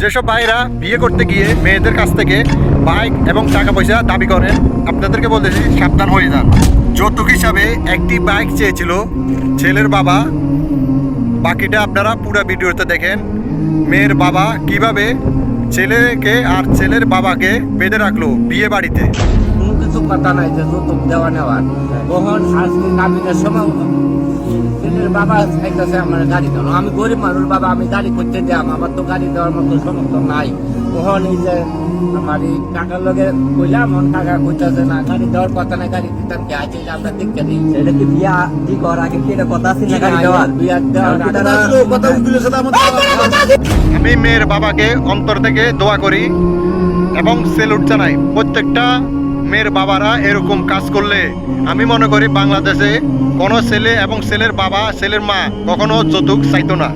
যেসব ভাইরা বিয়ে করতে গিয়ে মেয়েদের কাছ থেকে বাইক এবং টাকা পয়সা দাবি করেন, আপনাদেরকে বলতেছি, সাবধান হয়ে যান। যৌতুক হিসাবে একটি বাইক চেয়েছিল ছেলের বাবা। বাকিটা আপনারা পুরো ভিডিওতে দেখেন। মেয়ের বাবা কীভাবে ছেলেকে আর ছেলের বাবাকে বেঁধে রাখল বিয়ে বাড়িতে। কোনো কিছু কথা নাই যে যৌতুক দেওয়া নেওয়ার। কাবিনের সময় বাবা চাইতেছে আমার গাড়ি দেওয়া আমি গরিব মানুষ বাবা আমি গাড়ি করতে দিলাম আমার তো গাড়ি দেওয়ার মতো সমর্থ নাই। কখন এই যে আমার এই টাকার লগে কইলাম মন টাকা কইতাছে না গাড়ি দেওয়ার কথা নাই গাড়ি দিতাম কি? আছে আমরা দেখতে দিই। এটা কি বিয়া কি কর আগে কি এটা কথা আছে না গাড়ি দেওয়ার? বিয়ার দেওয়ার কারণ কি আগে- তারা- আমি মেয়ের বাবাকে অন্তর থেকে দোয়া করি এবং সেলুট জানাই। প্রত্যেকটা মেয়ের বাবারা এরকম কাজ করলে, আমি মনে করি বাংলাদেশে কোনো ছেলে এবং ছেলের বাবা, ছেলের মা কখনো যৌতুক চাইতো না।